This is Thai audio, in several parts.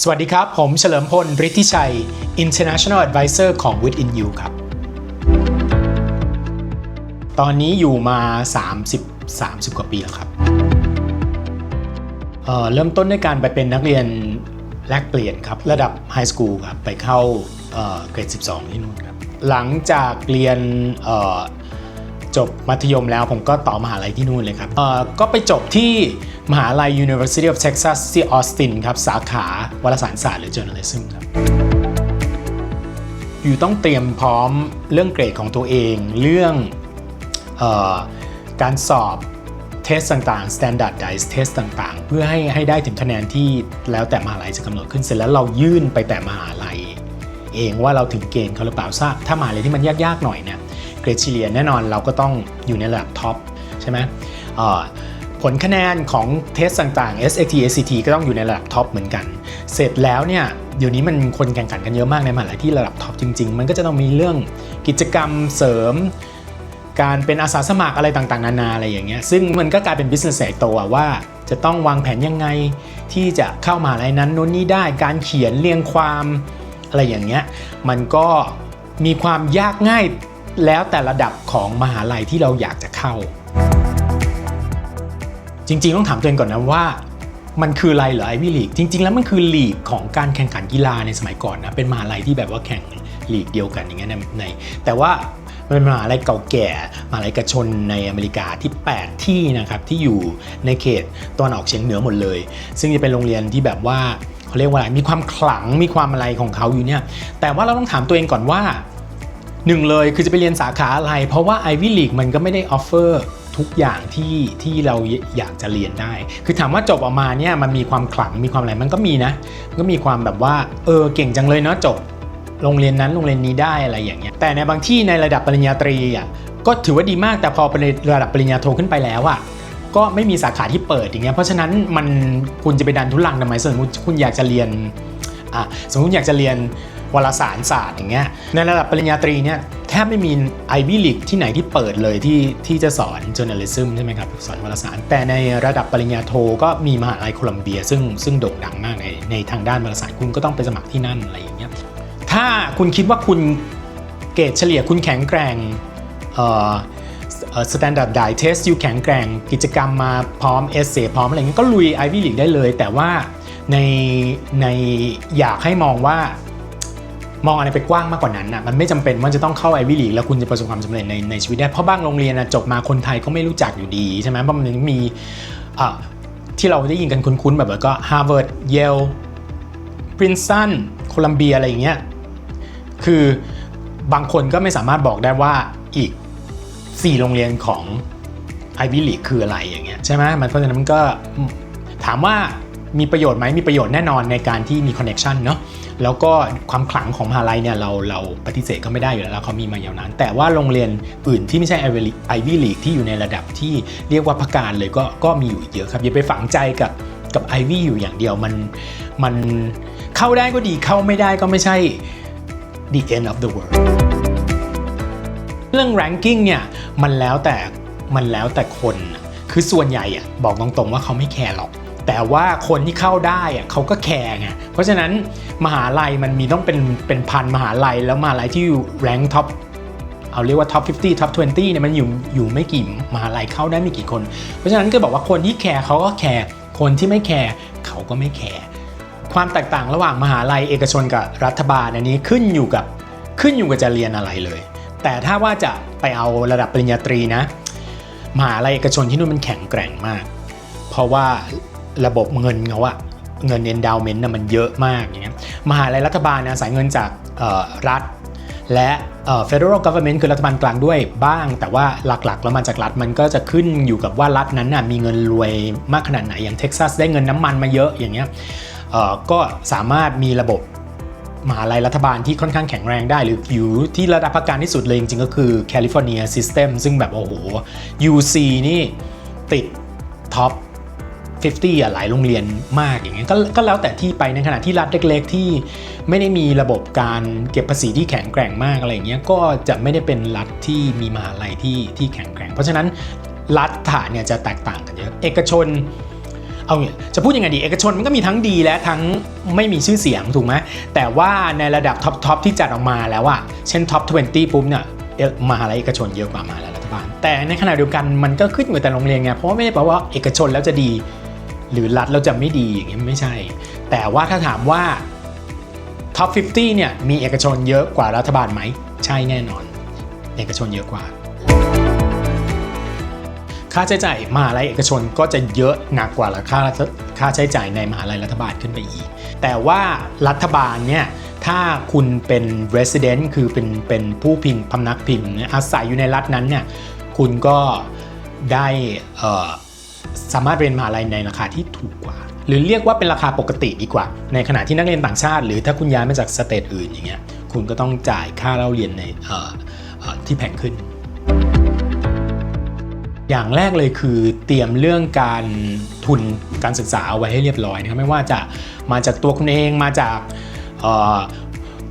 สวัสดีครับ ผมเฉลิมพลฤทธิชัย International Advisor ของ Within You ครับ ตอนนี้อยู่มา 30 30 กว่าปีแล้วครับเเริ่มต้นด้วยการไปเป็นนักเรียนแลกเปลี่ยนครับ ระดับไฮสคูลครับ ไปเข้าเกรด 12 ที่นู่นครับ หลังจากเรียนจบมัธยมแล้วผมก็ต่อมหาลัยที่นู่นเลยครับก็ไปจบที่ มหาลัย University of Texas ที่ออสตินครับ สาขาวารสารศาสตร์หรือ journalism ครับอยู่ต้องเตรียมพร้อมเรื่องเกรดของตัวเอง เรื่องออการสอบเทสต่างๆ standardized test ต่างๆ เพื่อให้ให้ได้ถึงคะแนนที่แล้วแต่มหาลัยจะกำหนดขึ้นเสร็จแล้วเรายื่นไปแต่มหาลัย เองว่าเราถึงเกณฑ์เขาหรือเปล่าถ้าบถ้ามหาลัยที่มันยากๆหน่อยเนี่ยเกรดเฉลี่ยแน่นอนเราก็ต้องอยู่ในระดับท็อปใช่ไหมอ่อ ผลคะแนนของเทสต่างๆ SAT ACT ก็ต้องอยู่ในระดับท็อปเหมือนกัน เสร็จแล้วเนี่ยเดี๋ยวนี้มันคนแข่งขันกันเยอะมากในมหาลัยที่ระดับท็อปจริง ๆ มันก็จะต้องมีเรื่องกิจกรรมเสริม การเป็นอาสาสมัครอะไรต่างๆ นานาอะไรอย่างเงี้ยซึ่งมันก็กลายเป็น business ใหญ่โตอะว่าจะต้องวางแผนยังไงที่จะเข้ามหาลัยนั้นโน้นนี่ได้การเขียนเรียงความอะไรอย่างเงี้ยมันก็มีความยากง่ายแล้วแต่ระดับของมหาลัยที่เราอยากจะเข้า จริง ๆ ต้องถามตัวเองก่อนนะว่า มันคืออะไรเหรอไอวี่ลีกจริง ๆ แล้วมันคือลีกของการแข่งขันกีฬาในสมัยก่อนนะเป็นมหาลัยที่แบบว่าแข่งลีกเดียวกันอย่างเงี้ยในแต่ว่ามันเป็นมหาลัยเก่าแก่มหาลัยกชนในอเมริกาที่ 8 ที่นะครับที่อยู่ในเขตตะวันออกเฉียงเหนือหมดเลย ซึ่งจะเป็นโรงเรียนที่แบบว่าเขาเรียกว่าอะไรมีความขลังมีความอะไรของเขาอยู่เนี่ยแต่ว่าเราต้องถามตัวเองก่อนว่าหนึ่งเลยคือจะไปเรียนสาขาอะไร เพราะว่า Ivy League มันก็ไม่ได้ออฟเฟอร์ ทุกอย่างที่ที่เราอยากจะเรียนได้ คือถามว่าจบออกมาเนี่ยมันมีความขลังมีความอะไรมันก็มีนะมันก็มีความแบบว่าเออเก่งจังเลยเนาะจบโรงเรียนนั้นโรงเรียนนี้ได้อะไรอย่างเงี้ยแต่ในบางที่ในระดับปริญญาตรีอะก็ถือว่าดีมากแต่พอเป็นระดับปริญญาโทขึ้นไปแล้วอะก็ไม่มีสาขาที่เปิดอย่างเงี้ยเพราะฉะนั้นมันคุณจะไปดันทุลังทำไมสมมติคุณอยากจะเรียนอะสมมติอยากจะเรียน วารสารศาสตร์อย่างเงี้ยในระดับปริญญาตรีเนี่ยแทบไม่มี Ivy League ที่ไหนที่เปิดเลยที่ที่จะสอน journalism ใช่ไหมครับสอนวารสาร แต่ในระดับปริญญาโทก็มีมหาลัยโคลัมเบีย ซึ่งซึ่งโด่งดังมากในในทางด้านวารสารคุณก็ต้องไปสมัครที่นั่นอะไรอย่างเงี้ยถ้าคุณคิดว่าคุณเกรดเฉลี่ยคุณแข็งแกร่งเอ่อสแตนดาร์ดไดเทสอยู่แข็งแกร่งกิจกรรมมาพร้อมเอเซพร้อมอะไรเงี้ยก็ลุย Ivy League ได้เลย แต่ว่าในในอยากให้มองว่า มองอะไรไปกว้างมากกว่านั้นนะมันไม่จำเป็นว่าจะต้องเข้า Ivy League แล้วคุณจะประสบความสำเร็จในในชีวิตได้เพราะบางโรงเรียนนะจบมาคนไทยก็ไม่รู้จักอยู่ดีใช่ไหมเพราะมันมีอะที่เราได้ยินกันคุ้นๆแบบว่าก็ Harvard Yale Princeton โคลัมเบียอะไรอย่างเงี้ยคือบางคนก็ไม่สามารถบอกได้ว่าอีก 4 โรงเรียนของ Ivy League คืออะไรอย่างเงี้ยใช่ไหมมันเพราะฉะนั้นมันก็ถามว่า มีประโยชน์ไหมมีประโยชน์แน่นอนในการที่มีคอนเน็ชันเนาะแล้วก็ความขลังของมหาลัยเนี่ยเราเราปฏิเสธก็ไม่ได้อยู่แล้วเขามีมายาวนานแต่ว่าโรงเรียนอื่นที่ไม่ใช่ Ivy League ที่อยู่ในระดับที่เรียกว่าพักการเลยก็ก็มีอยู่เยอะครับอย่าไปฝังใจกับกับ Ivy อยู่อย่างเดียวมันมันเข้าได้ก็ดีเข้าไม่ได้ก็ไม่ใช่ the end of the world เรื่อง ranking เนี่ยมันแล้วแต่มันแล้วแต่คน คือส่วนใหญ่อะบอกตรงๆว่าเขาไม่แคร์หรอก แต่ว่าคนที่เข้าได้อะเขาก็แคร์ไงเพราะฉะนั้นมหาลัยมันมีต้องเป็นเป็นพันมหาลัยแล้วมหาลัยที่อยู่ rank top เอาเรียกว่า top 50 top 20เนี่ยมันอยู่อยู่ไม่กี่มหาลัยเข้าได้ไม่กี่คน เพราะฉะนั้นก็บอกว่าคนที่แคร์เขาก็แคร์คนที่ไม่แคร์เขาก็ไม่แคร์ความแตกต่างระหว่างมหาลัยเอกชนกับรัฐบาลอันนี้ขึ้นอยู่กับขึ้นอยู่กับจะเรียนอะไรเลย แต่ถ้าว่าจะไปเอาระดับปริญญาตรีนะมหาลัยเอกชนที่นู่นมันแข็งแกร่งมาก เพราะว่า ระบบเงินเขาอะเงิน endowment นะมันเยอะมากอย่างเงี้ยมหาลัยรัฐบาลนะอายเงินจากรัฐ และเอ่อ federal government คือรัฐบาลกลางด้วยบ้าง แต่ว่าหลักๆ แล้วมาจากรัฐมันก็จะขึ้นอยู่กับว่ารัฐนั้นน่ะมีเงินรวยมากขนาดไหนอย่างเท็กซัสได้เงินน้ำมันมาเยอะอย่างเงี้ยก็สามารถมีระบบมหาลัยรัฐบาลที่ค่อนข้างแข็งแรงได้ หรืออยู่ที่ระดับพักการที่สุดเลยจริงๆก็คือ California System ซึ่งแบบโอ้โห UC นี่ติดท็อป 50อะหลายโรงเรียนมากอย่างเงี้ยก็ก็แล้วแต่ที่ไปในขณะที่รัฐเล็ก ๆ ที่ไม่ได้มีระบบการเก็บภาษีที่แข็งแกร่งมากอะไรเงี้ยก็จะไม่ได้เป็นรัฐที่มีมหาลัยที่ที่แข็งแกร่ง เพราะฉะนั้นรัฐฐานเนี่ยจะแตกต่างกันเยอะเอกชนเอางี้จะพูดยังไงดีเอกชนมันก็มีทั้งดีและทั้งไม่มีชื่อเสียงถูกไหมแต่ว่าในระดับท็อปทอปที่จัดออกมาแล้วอะเช่นท็อป20ปุ๊บเนี่ยมหาลัยเอกชนเยอะกว่ามหาลัยรัฐบาล แต่ในขณะเดียวกันมันก็ขึ้นอยู่แต่โรงเรียนไงเพราะว่าไม่ได้แปลว่าเอกชนแล้วจะดี หรือรัฐแล้วจะไม่ดีอย่างนี้ไม่ใช่ แต่ว่าถ้าถามว่าท็อป 50 เนี่ยมีเอกชนเยอะกว่ารัฐบาลไหม ใช่แน่นอน เอกชนเยอะกว่า ค่าใช้จ่ายมหาลัยเอกชนก็จะเยอะหนักกว่าค่าค่าใช้จ่ายในมหาลัยรัฐบาลขึ้นไปอีก แต่ว่ารัฐบาลเนี่ยถ้าคุณเป็น resident คือเป็นเป็นผู้พิงพำนักพิงเนี่ยอาศัยอยู่ในรัฐนั้นเนี่ยคุณก็ได้อ่อ สามารถเรียนมหาลัยในราคาที่ถูกกว่า หรือเรียกว่าเป็นราคาปกติดีกว่า ในขณะที่นักเรียนต่างชาติ หรือถ้าคุณย้ายมาจากสเตทอื่นอย่างเงี้ยคุณก็ต้องจ่ายค่าเล่าเรียนในที่แพงขึ้น อย่างแรกเลยคือเตรียมเรื่องการทุนการศึกษาเอาไว้ให้เรียบร้อยนะครับไม่ว่าจะมาจากตัวคุณเองมาจาก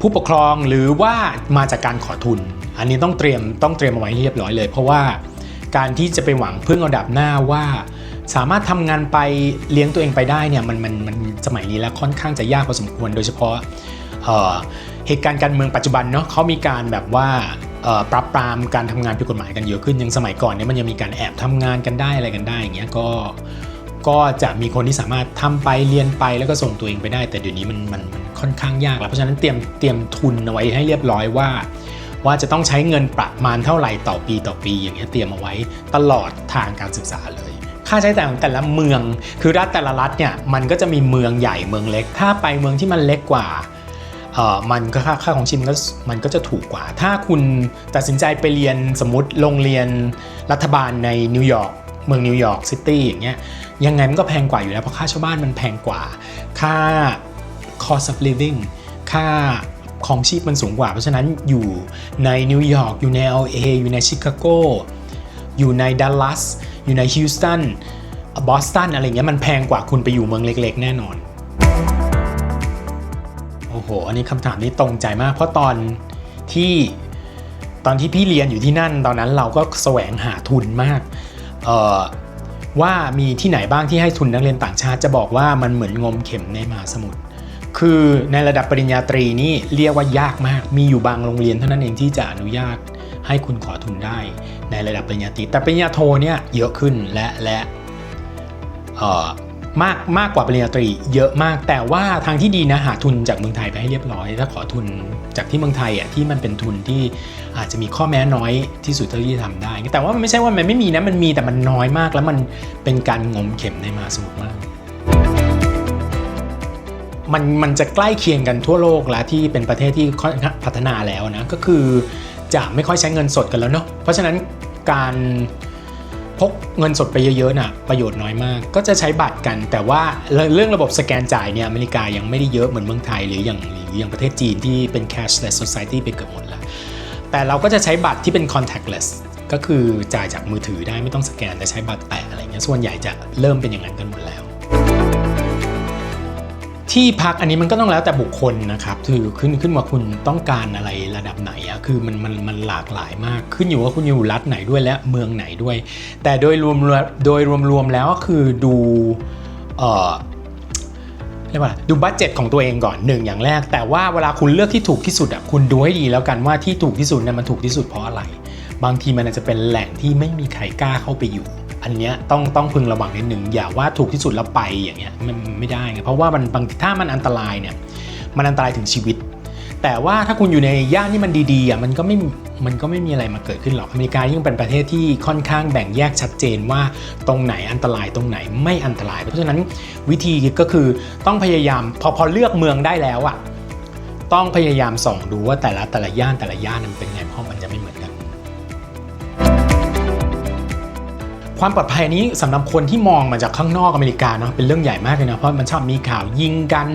ผู้ปกครองหรือว่ามาจากการขอทุน อันนี้ต้องเตรียมต้องเตรียมเอาไว้เรียบร้อยเลย เพราะว่าการที่จะไปหวังพึ่งเอาดับหน้าว่า สามารถทำงานไปเลี้ยงตัวเองไปได้เนี่ยมันมันมันสมัยนี้แล้วค่อนข้างจะยากพอสมควร โดยเฉพาะเเหตุการณ์การเมืองปัจจุบันเนาะเขามีการแบบว่าปรับปรามการทำงานผิดกฎหมายกันเยอะขึ้นยังสมัยก่อนเนี่ยมันยังมีการแอบทำงานกันได้อะไรกันได้อย่างเงี้ยก็ก็จะมีคนที่สามารถทำไปเรียนไปแล้วก็ส่งตัวเองไปได้ แต่เดี๋ยวนี้มันมันมันค่อนข้างยากแล้วเพราะฉะนั้นเตรียมเตรียมทุนเอาไว้ให้เรียบร้อยว่า ว่าจะต้องใช้เงินประมาณเท่าไหร่ต่อปีต่อปี อย่างเงี้ยเตรียมเอาไว้ตลอดทางการศึกษาเลย ค่าใช้จ่ายของแต่ละเมือง คือรัฐแต่ละรัฐเนี่ยมันก็จะมีเมืองใหญ่เมืองเล็ก ถ้าไปเมืองที่มันเล็กกว่าเออมันก็ค่าค่าของชีพมันก็มันก็จะถูกกว่า ถ้าคุณตัดสินใจไปเรียนสมมติโรงเรียนรัฐบาลในนิวยอร์กเมืองนิวยอร์กซิตี้อย่างเงี้ยยังไงมันก็แพงกว่าอยู่แล้วเพราะค่าเช่าบ้านมันแพงกว่า ค่า cost of living ค่าของชีพมันสูงกว่า เพราะฉะนั้นอยู่ในนิวยอร์กอยู่ใน LA อยู่ในชิคาโกอยู่ในดัลลัส อยู่ในฮิวสตันบอสตันอะไรเงี้ยมันแพงกว่าคุณไปอยู่เมืองเล็กๆ แน่นอน โอ้โห อันนี้คำถามนี้ตรงใจมาก เพราะตอนที่ตอนที่พี่เรียนอยู่ที่นั่น ตอนนั้นเราก็แสวงหาทุนมาก เอ่อว่ามีที่ไหนบ้างที่ให้ทุนนักเรียนต่างชาติจะบอกว่ามันเหมือนงมเข็มในมหาสมุทรคือในระดับปริญญาตรีนี่เรียกว่ายากมาก มีอยู่บางโรงเรียนเท่านั้นเองที่จะอนุญาต ให้คุณขอทุนได้ในระดับปริญญาตรีแต่ปริญญาโทเนี่ยเยอะขึ้นและและมากมากกว่าปริญญาตรีเยอะมากแต่ว่าทางที่ดีนะหาทุนจากเมืองไทยไปให้เรียบร้อย ถ้าขอทุนจากที่เมืองไทยอะที่มันเป็นทุนที่อาจจะมีข้อแม้น้อยที่สุดเท่าที่ทำได้ แต่ว่ามันไม่ใช่ว่ามันไม่มีนะมันมีแต่มันน้อยมากแล้วมันเป็นการงมเข็มในมาสมุทรมากมันมันจะใกล้เคียงกันทั่วโลกแล้วที่เป็นประเทศที่พัฒนาแล้วนะก็คือ จะไม่ค่อยใช้เงินสดกันแล้วเนาะเพราะฉะนั้นการพกเงินสดไปเยอะๆน่ะประโยชน์น้อยมาก ก็จะใช้บัตรกัน แต่ว่าเรื่องระบบสแกนจ่ายเนี่ยอเมริกายังไม่ได้เยอะเหมือนเมืองไทยหรืออย่างหรืออย่างประเทศจีนที่เป็น cashless society ไปเกือบหมดแล้วแต่เราก็จะใช้บัตรที่เป็น contactless ก็คือจ่ายจากมือถือได้ไม่ต้องสแกนแต่ใช้บัตรแตะอะไรเงี้ยส่วนใหญ่จะเริ่มเป็นอย่างนั้นกันหมดแล้ว ที่พักอันนี้มันก็ต้องแล้วแต่บุคคลนะครับคือขึ้นขึ้นว่าคุณต้องการอะไรระดับไหนอะคือมันมันมันหลากหลายมาก ขึ้นอยู่ว่าคุณอยู่รัฐไหนด้วยและเมืองไหนด้วย แต่โดยรวมโดยรวมๆแล้วก็คือดูเอ่อเรียกว่าดูบัตเจ็ตของตัวเองก่อนหนึ่งอย่างแรก แต่ว่าเวลาคุณเลือกที่ถูกที่สุดอะคุณดูให้ดีแล้วกันว่าที่ถูกที่สุดเนี่ยมันถูกที่สุดเพราะอะไร บางทีมันอาจจะเป็นแหล่งที่ไม่มีใครกล้าเข้าไปอยู่ อันเนี้ยต้องต้องพึงระวังนิดนึงอย่าว่าถูกที่สุดแล้วไปอย่างเงี้ยมันไม่ได้ไงเพราะว่ามันบางถ้ามันอันตรายเนี่ยมันอันตรายถึงชีวิต แต่ว่าถ้าคุณอยู่ในย่านที่มันดีๆอะมันก็ไม่มันก็ไม่มีอะไรมาเกิดขึ้นหรอกอเมริกายิ่งเป็นประเทศที่ค่อนข้างแบ่งแยกชัดเจนว่าตรงไหนอันตรายตรงไหนไม่อันตราย เพราะฉะนั้นวิธีก็คือต้องพยายามพอพอเลือกเมืองได้แล้วอะต้องพยายามส่องดูว่าแต่ละแต่ละย่านแต่ละย่านมันเป็นไงเพราะ ความปลอดภัยนี้สำหรับคนที่มองมาจากข้างนอกอเมริกาเนาะเป็นเรื่องใหญ่มากเลยนะเพราะมันชอบมีข่าวยิงกัน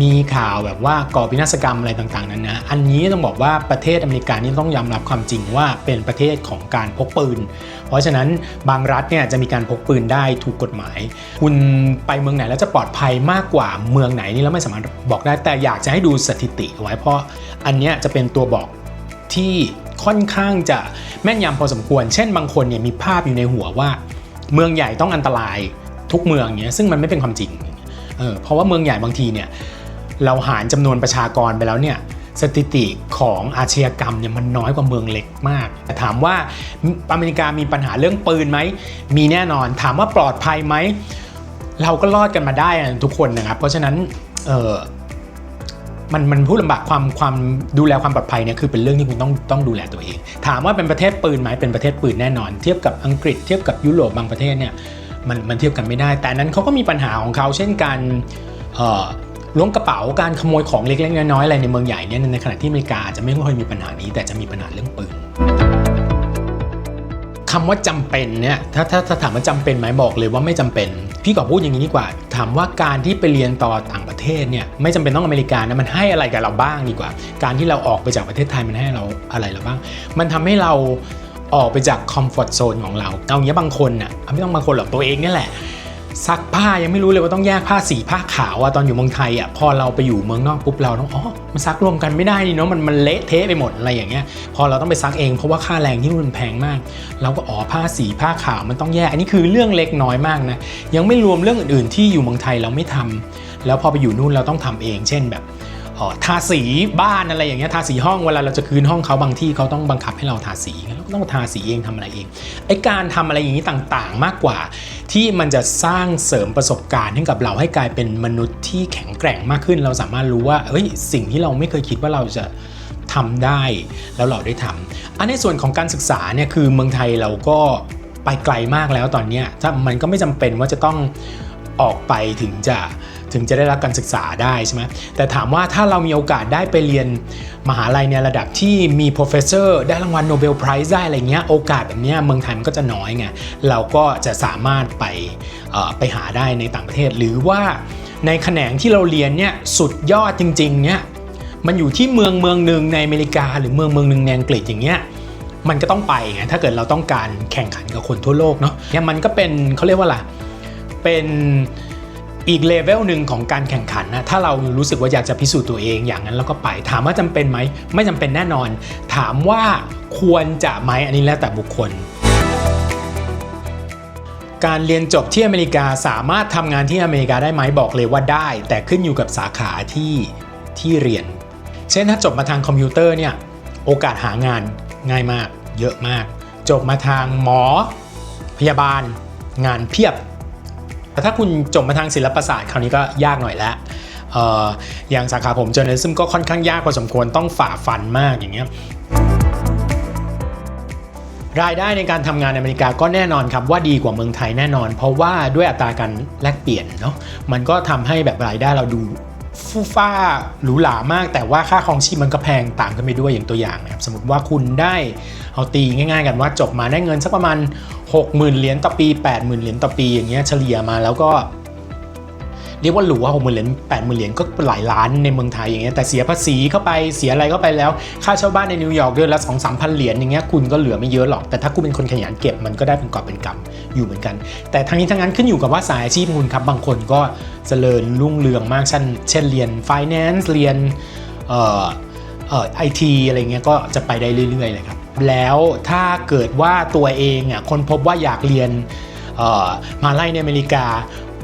มีข่าวแบบว่าก่อพินาศกรรมอะไรต่างๆนั้นนะอันนี้ต้องบอกว่าประเทศอเมริกานี่ต้องยอมรับความจริงว่าเป็นประเทศของการพกปืน เพราะฉะนั้นบางรัฐเนี่ยจะมีการพกปืนได้ถูกกฎหมาย คุณไปเมืองไหนแล้วจะปลอดภัยมากกว่าเมืองไหนนี่เราไม่สามารถบอกได้แต่อยากจะให้ดูสถิติเอาไว้เพราะอันเนี้ยจะเป็นตัวบอก ที่ค่อนข้างจะแม่นยำพอสมควร เช่นบางคนเนี่ยมีภาพอยู่ในหัวว่า เมืองใหญ่ต้องอันตรายทุกเมืองเงี้ยซึ่งมันไม่เป็นความจริงเออเพราะว่าเมืองใหญ่บางทีเนี่ยเราหารจำนวนประชากรไปแล้วเนี่ยสถิติของอาชญากรรมเนี่ยมันน้อยกว่าเมืองเล็กมาก แต่ถามว่าอเมริกามีปัญหาเรื่องปืนไหม มีแน่นอน ถามว่าปลอดภัยไหม เราก็รอดกันมาได้อะทุกคนนะครับ เพราะฉะนั้นเออ มันมันพูดลำบากความความดูแลความปลอดภัยเนี่ยคือเป็นเรื่องที่คุณต้องต้องดูแลตัวเอง ถามว่าเป็นประเทศปืนไหมเป็นประเทศปืนแน่นอน เทียบกับอังกฤษเทียบกับยุโรปบางประเทศเนี่ยมันมันเทียบกันไม่ได้ แต่นั้นเขาก็มีปัญหาของเขาเช่นการเอ่อล้วงกระเป๋าการขโมยของเล็กๆน้อยๆอะไรในเมืองใหญ่เนี่ยในขณะที่อเมริกาอาจจะไม่ค่อยมีปัญหานี้ แต่จะมีปัญหาเรื่องปืน คำว่าจำเป็นเนี่ยถ้าถ้าถ้าถามว่าจำเป็นไหมบอกเลยว่าไม่จำเป็น พี่ก็พูดอย่างนี้ดีกว่า ถามว่าการที่ไปเรียนต่อต่างประเทศเนี่ยไม่จำเป็นต้องอเมริกานะมันให้อะไรกับเราบ้างดีกว่า การที่เราออกไปจากประเทศไทยมันให้เราอะไรเราบ้าง มันทำให้เราออกไปจากคอมฟอร์ทโซนของเรา เอาอย่างเงี้ยบางคนน่ะไม่ต้องบางคนหรอกตัวเองนี่แหละ ซักผ้ายังไม่รู้เลยว่าต้องแยกผ้าสีผ้าขาวอะตอนอยู่เมืองไทยอะพอเราไปอยู่เมืองนอกปุ๊บเราต้องอ๋อมันซักรวมกันไม่ได้นี่เนาะมันมันเละเทะไปหมดอะไรอย่างเงี้ยพอเราต้องไปซักเองเพราะว่าค่าแรงที่นู่นมันแพงมาก เราก็อ๋อผ้าสีผ้าขาวมันต้องแยก อันนี้คือเรื่องเล็กน้อยมากนะยังไม่รวมเรื่องอื่นๆ ที่อยู่เมืองไทยเราไม่ทำแล้วพอไปอยู่นู่นเราต้องทำเอง เช่นแบบ ทาสีบ้านอะไรอย่างเงี้ยทาสีห้องเวลาเราจะคืนห้องเขาบางที่เขาต้องบังคับให้เราทาสีเราก็ต้องทาสีเองทำอะไรเองไอการทำอะไรอย่างนี้ต่างๆ มากกว่า ที่มันจะสร้างเสริมประสบการณ์ให้กับเราให้กลายเป็นมนุษย์ที่แข็งแกร่งมากขึ้น เราสามารถรู้ว่าเฮ้ยสิ่งที่เราไม่เคยคิดว่าเราจะทำได้แล้วเราได้ทำอันในส่วนของการศึกษาเนี่ยคือเมืองไทยเราก็ไปไกลมากแล้วตอนเนี้ยถ้ามันก็ไม่จำเป็นว่าจะต้อง ออกไปถึงจะถึงจะได้รับการศึกษาได้ใช่ไหมแต่ถามว่าถ้าเรามีโอกาสได้ไปเรียนมหาลัยในระดับที่มี professor ได้รางวัลโนเบลไพรส์ได้อะไรเงี้ยโอกาสแบบเนี้ยเมืองไทยมันก็จะน้อยไงเราก็จะสามารถไปไปหาได้ในต่างประเทศ หรือว่าในแขนงที่เราเรียนเนี่ยสุดยอดจริงๆเนี่ยมันอยู่ที่เมืองเมืองหนึ่งในอเมริกา หรือเมืองเมืองหนึ่งในอังกฤษอย่างเงี้ยมันก็ต้องไปไงถ้าเกิดเราต้องการแข่งขันกับคนทั่วโลกเนาะเนี่ยมันก็เป็นเขาเรียกว่าอะไร เป็นอีกเลเวลหนึ่งของการแข่งขันนะถ้าเรารู้สึกว่าอยากจะพิสูจน์ตัวเองอย่างนั้นเราก็ไปถามว่าจำเป็นไหมไม่จำเป็นแน่นอน ถามว่าควรจะไหมอันนี้แล้วแต่บุคคล การเรียนจบที่อเมริกาสามารถทำงานที่อเมริกาได้ไหมบอกเลยว่าได้ แต่ขึ้นอยู่กับสาขาที่ที่เรียน เช่นถ้าจบมาทางคอมพิวเตอร์เนี่ยโอกาสหางานง่ายมาก เยอะมาก จบมาทางหมอ พยาบาล งานเพียบ แต่ถ้าคุณจบมาทางศิลปศาสตร์คราวนี้ก็ยากหน่อยแล้วอออย่างสาขาผมเจอร์นัลิซึมก็ค่อนข้างยากพอสมควรต้องฝ่าฟันมากอย่างเงี้ยรายได้ในการทำงานในอเมริกาก็แน่นอนครับว่าดีกว่าเมืองไทยแน่นอน เพราะว่าด้วยอัตราการแลกเปลี่ยนเนาะมันก็ทำให้แบบรายได้เราดู ฟูฟ้าหรูหรามาก แต่ว่าค่าครองชีพมันก็แพงต่างกันไปด้วยอย่างตัวอย่างนะครับสมมติว่าคุณได้เอาตีง่าย ๆ กันว่าจบมาได้เงินสักประมาณ 60,000 เหรียญต่อปี 80,000 เหรียญต่อปีอย่างเงี้ยเฉลี่ยมาแล้วก็ เรียกว่าหรูว่าหกหมื่นเหรียญแปดหมื่นเหรียญก็หลายล้านในเมืองไทยอย่างเงี้ยแต่เสียภาษีเข้าไปเสียอะไรเข้าไปแล้ว ค่าเช่าบ้านในนิวยอร์กเดือนละสองสามพันเหรียญอย่างเงี้ยคุณก็เหลือไม่เยอะหรอก แต่ถ้าคุณเป็นคนขยันเก็บมันก็ได้เป็นกอบเป็นกำอยู่เหมือนกัน แต่ทั้งนี้ทั้งนั้นขึ้นอยู่กับว่าสายอาชีพคุณครับบางคนก็เจริญรุ่งเรืองมากเช่นเช่นเรียน finance เรียนเอ่อเอ่อไอทีอะไรเงี้ยก็จะไปได้เรื่อยๆเลยครับแล้วถ้าเกิดว่าตัวเองอะคนพบว่าอยากเรียนเอ่อมหาลัยในอเมริกา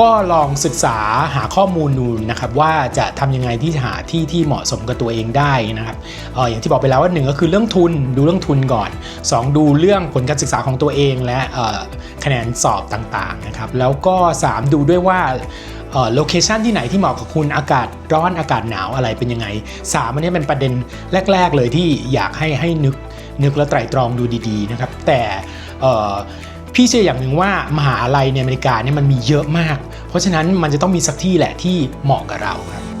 ก็ลองศึกษาหาข้อมูลดูนะครับว่าจะทำยังไงที่หาที่ที่เหมาะสมกับตัวเองได้นะครับอออย่างที่บอกไปแล้วว่าหนึ่งก็คือเรื่องทุนดูเรื่องทุนก่อน 2 ดูเรื่องผลการศึกษาของตัวเองและคะแนนสอบต่างๆนะครับแล้วก็ 3 ดูด้วยว่าโลเคชันที่ไหนที่เหมาะกับคุณอากาศร้อนอากาศหนาวอะไรเป็นยังไงสามอันนี้เป็นประเด็นแรก ๆ เลยที่อยากให้ให้นึกนึกและไตร่ตรองดูดีๆนะครับแต่ พี่เชื่ออย่างหนึ่งว่ามหาลัยในอเมริกาเนี่ยมันมีเยอะมาก เพราะฉะนั้นมันจะต้องมีสักที่แหละที่เหมาะกับเราครับ